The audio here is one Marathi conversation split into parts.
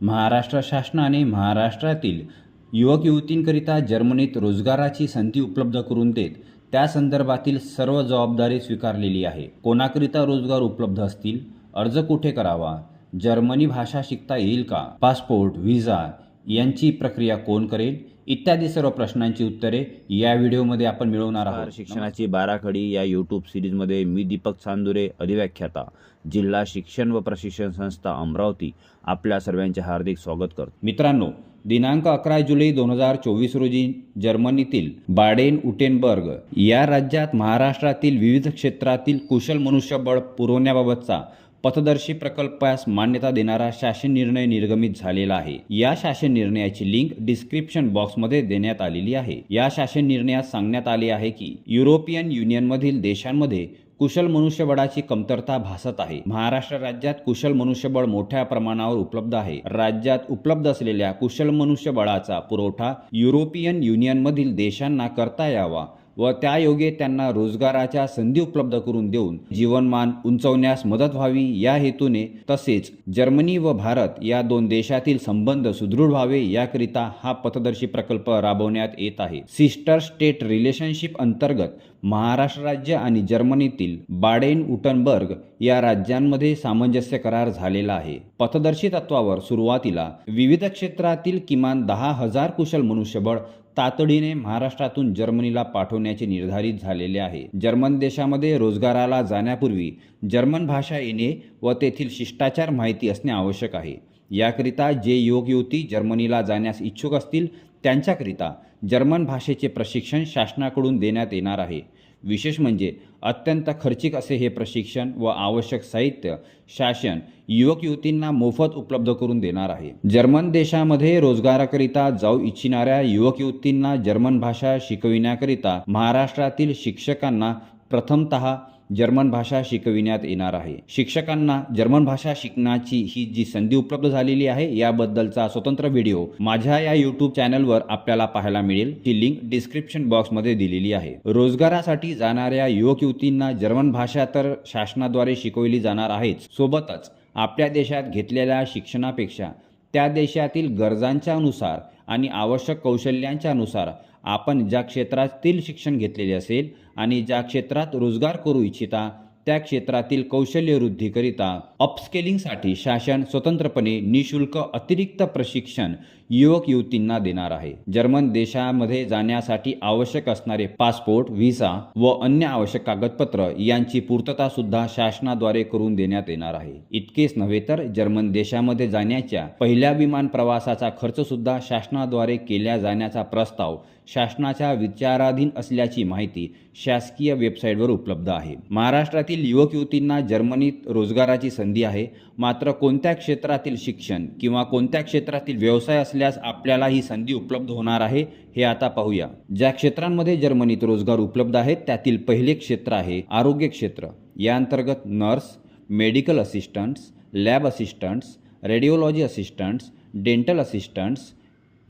महाराष्ट्र शासनाने महाराष्ट्रातील युवक युवतींकरिता जर्मनीत रोजगाराची संधी उपलब्ध करून देत त्या संदर्भातील सर्व जबाबदारी स्वीकारलेली आहे. कोणाकरिता रोजगार उपलब्ध असतील? अर्ज कुठे करावा? जर्मनी भाषा शिकता येईल का? पासपोर्ट व्हिसा यांची प्रक्रिया कोण करेल? इत्यादी सर्व प्रश्नांची उत्तरे या व्हिडिओमध्ये आपण मिळवणार आहोत. शिक्षणाची बाराखडी या यूट्यूब सिरीजमध्ये मी दीपक चांदुरे अधिव्याख्याता जिल्हा शिक्षण व प्रशिक्षण संस्था अमरावती आपल्या सर्वांचे हार्दिक स्वागत करतो. मित्रांनो दिनांक अकरा जुलै दोन हजार चोवीस रोजी जर्मनीतील बाडेन उटेनबर्ग या राज्यात महाराष्ट्रातील विविध क्षेत्रातील कुशल मनुष्यबळ पुरवण्याबाबतचा पथदर्शी प्रकल्पास मान्यता देणारा शासन निर्णय निर्गमित झालेला आहे. या शासन निर्णयाची लिंक डिस्क्रिप्शन बॉक्समध्ये देण्यात आलेली आहे. या शासन निर्णयात सांगण्यात आले आहे की युरोपियन युनियनमधील देशांमध्ये कुशल मनुष्यबळाची कमतरता भासत आहे. महाराष्ट्र राज्यात कुशल मनुष्यबळ मोठ्या प्रमाणावर उपलब्ध आहे. राज्यात उपलब्ध असलेल्या कुशल मनुष्यबळाचा पुरवठा युरोपियन युनियनमधील देशांना करता यावा व त्यायोगे त्यांना रोजगाराच्या संधी उपलब्ध करून देऊन जीवनमान उंचवण्यास मदत व्हावी. या हेतूने तसेच जर्मनी व भारत या दोन देशातील संबंध सुदृढ व्हावे. याकरिता हा पथदर्शी प्रकल्प राबवण्यात येत आहे. सिस्टर स्टेट रिलेशनशिप अंतर्गत महाराष्ट्र राज्य आणि जर्मनीतील बाडेन उटनबर्ग या राज्यांमध्ये सामंजस्य करार झालेला आहे. पथदर्शी तत्वावर सुरुवातीला विविध क्षेत्रातील किमान दहा हजार कुशल मनुष्यबळ तातडीने महाराष्ट्रातून जर्मनीला पाठवण्याचे निर्धारित झालेले आहे. जर्मन देशामध्ये रोजगाराला जाण्यापूर्वी जर्मन भाषा येणे व तेथील शिष्टाचार माहिती असणे आवश्यक आहे. याकरिता जे योग युवती जर्मनीला जाण्यास इच्छुक असतील त्यांच्याकरिता जर्मन भाषेचे प्रशिक्षण शासनाकडून देण्यात येणार आहे. विशेष म्हणजे अत्यंत खर्चिक असे हे प्रशिक्षण व आवश्यक साहित्य शासन युवक युवतींना मोफत उपलब्ध करून देणार आहे. जर्मन देशामध्ये रोजगाराकरिता जाऊ इच्छिणाऱ्या युवक युवतींना जर्मन भाषा शिकविण्याकरिता महाराष्ट्रातील शिक्षकांना प्रथमतः जर्मन भाषा शिकविण्यात येणार आहे. शिक्षकांना जर्मन भाषा शिकण्याची ही जी संधी उपलब्ध झालेली आहे याबद्दलचा स्वतंत्र व्हिडिओ माझ्या या यूट्यूब चॅनलवर आपल्याला पाहायला मिळेल. ही लिंक डिस्क्रिप्शन बॉक्समध्ये दिलेली आहे. रोजगारासाठी जाणाऱ्या युवक युवतींना जर्मन भाषा तर शासनाद्वारे शिकवली जाणार आहेच. सोबतच आपल्या देशात घेतलेल्या शिक्षणापेक्षा त्या देशातील गरजांच्या अनुसार आणि आवश्यक कौशल्यांच्या अनुसार आपण ज्या क्षेत्रातील शिक्षण घेतलेले असेल आणि ज्या क्षेत्रात रोजगार करू इच्छिता त्या क्षेत्रातील कौशल्यवृद्धीकरिता अपस्केलिंगसाठी शासन स्वतंत्रपणे निशुल्क अतिरिक्त प्रशिक्षण युवक युवतींना देणार आहे. जर्मन देशामध्ये जाण्यासाठी आवश्यक असणारे पासपोर्ट व्हिसा व अन्य आवश्यक कागदपत्र यांची पूर्तता सुद्धा शासनाद्वारे करून देण्यात येणार आहे. इतकेच नव्हे तर जर्मन देशामध्ये जाण्याच्या पहिल्या विमान प्रवासाचा खर्च सुद्धा शासनाद्वारे केल्या जाण्याचा प्रस्ताव शासनाच्या विचाराधीन असल्याची माहिती शासकीय वेबसाईटवर उपलब्ध आहे. महाराष्ट्रातील युवक युवतींना जर्मनीत रोजगाराची संधी आहे. मात्र कोणत्या क्षेत्रातील शिक्षण किंवा कोणत्या क्षेत्रातील व्यवसाय असल्यास आपल्याला ही संधी उपलब्ध होणार आहे हे आता पाहूया. ज्या क्षेत्रांमध्ये जर्मनीत रोजगार उपलब्ध आहेत त्यातील पहिले क्षेत्र आहे आरोग्य क्षेत्र. या अंतर्गत nurse medical assistants lab assistants radiology assistants dental assistants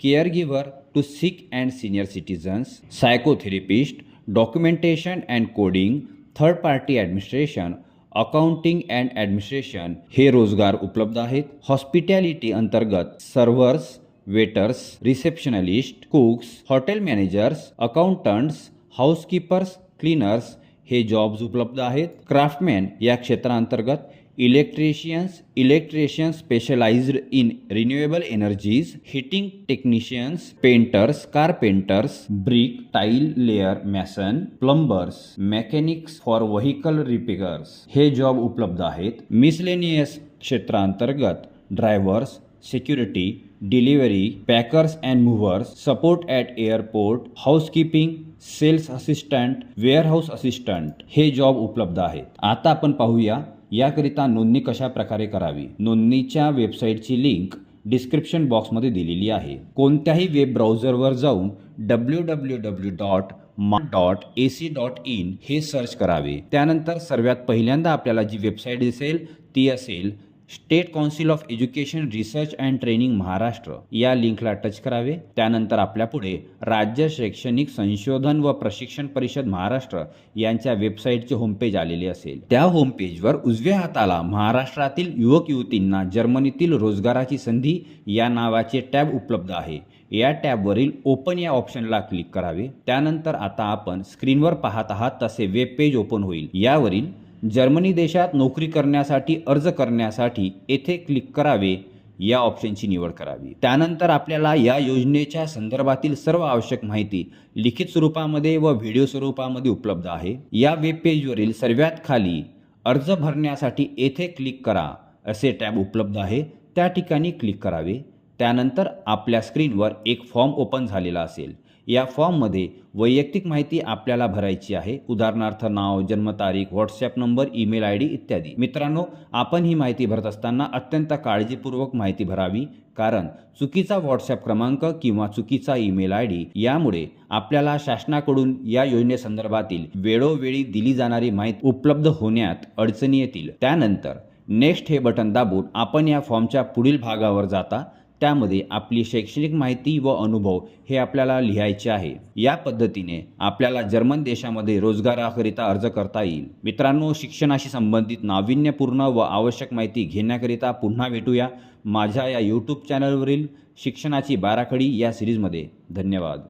care giver to sick and senior citizens psychotherapist documentation and coding third party administration accounting and administration हे रोज़गार उपलब्ध आहेत. हॉस्पिटॅलिटी अंतर्गत servers waiters receptionist cooks hotel managers accountants housekeepers cleaners हे जॉब्स उपलब्ध आहेत. क्राफ्टमॅन या क्षेत्रांतर्गत electricians electrician specialised in renewable energies heating technicians painters carpenters brick tile layer mason plumbers mechanics for vehicle repairs हे जॉब उपलब्ध आहेत. मिसलेनियस क्षेत्रांतर्गत drivers security delivery packers and movers support at airport housekeeping sales assistant warehouse assistant हे जॉब उपलब्ध आहेत. आता आपण पाहूया याकरिता नोंदणी कशा प्रकारे करावी? नोंदणीच्या वेबसाईटची लिंक डिस्क्रिप्शन बॉक्समध्ये दिलेली आहे. कोणत्याही वेब ब्राउझरवर जाऊन डब्ल्यू डब्ल्यू डब्ल्यू डॉट मा dot A C dot in हे सर्च करावे. त्यानंतर सर्वात पहिल्यांदा आपल्याला जी वेबसाईट दिसेल ती असेल state council of education research and training Maharashtra या लिंकला टच करावे. त्यानंतर आपल्या पुढे राज्य शैक्षणिक संशोधन व प्रशिक्षण परिषद महाराष्ट्र यांच्या वेबसाईटचे होमपेज आलेले असेल. त्या होमपेजवर उजव्या हाताला महाराष्ट्रातील युवक युवतींना जर्मनीतील रोजगाराची संधी या नावाचे टॅब उपलब्ध आहे. या टॅबवरील ओपन या ऑप्शनला क्लिक करावे. त्यानंतर आता आपण स्क्रीनवर पाहत आहात तसे वेब पेज ओपन होईल. यावरील जर्मनी देशात नोकरी करण्यासाठी अर्ज करण्यासाठी येथे क्लिक करावे या ऑप्शनची निवड करावी. त्यानंतर आपल्याला या योजनेच्या संदर्भातील सर्व आवश्यक माहिती लिखित स्वरूपामध्ये व व्हिडिओ स्वरूपामध्ये उपलब्ध आहे. या वेब पेजवरील सर्वात खाली अर्ज भरण्यासाठी येथे क्लिक करा असे टॅब उपलब्ध आहे. त्या ठिकाणी क्लिक करावे. त्यानंतर आपल्या स्क्रीनवर एक फॉर्म ओपन झालेला असेल. या फॉर्ममध्ये वैयक्तिक माहिती आपल्याला भरायची आहे. उदाहरणार्थ नाव जन्मतारीख WhatsApp number email I D इत्यादी. मित्रांनो आपण ही माहिती भरत असताना अत्यंत काळजीपूर्वक माहिती भरावी कारण चुकीचा व्हॉट्सॲप क्रमांक किंवा चुकीचा ईमेल आय डी यामुळे आपल्याला शासनाकडून या योजनेसंदर्भातील वेळोवेळी दिली जाणारी माहिती उपलब्ध होण्यात अडचणी येतील. त्यानंतर नेक्स्ट हे बटन दाबून आपण या फॉर्मच्या पुढील भागावर जाता. त्यामध्ये आपली शैक्षणिक माहिती व अनुभव हे आपल्याला लिहायचे आहे. या पद्धतीने आपल्याला जर्मन देशामध्ये रोजगाराकरिता अर्ज करता येईल. मित्रांनो शिक्षणाशी संबंधित नाविन्यपूर्ण व आवश्यक माहिती घेण्याकरिता पुन्हा भेटूया माझ्या या यूट्यूब चॅनलवरील शिक्षणाची बाराखडी या सिरीजमध्ये धन्यवाद.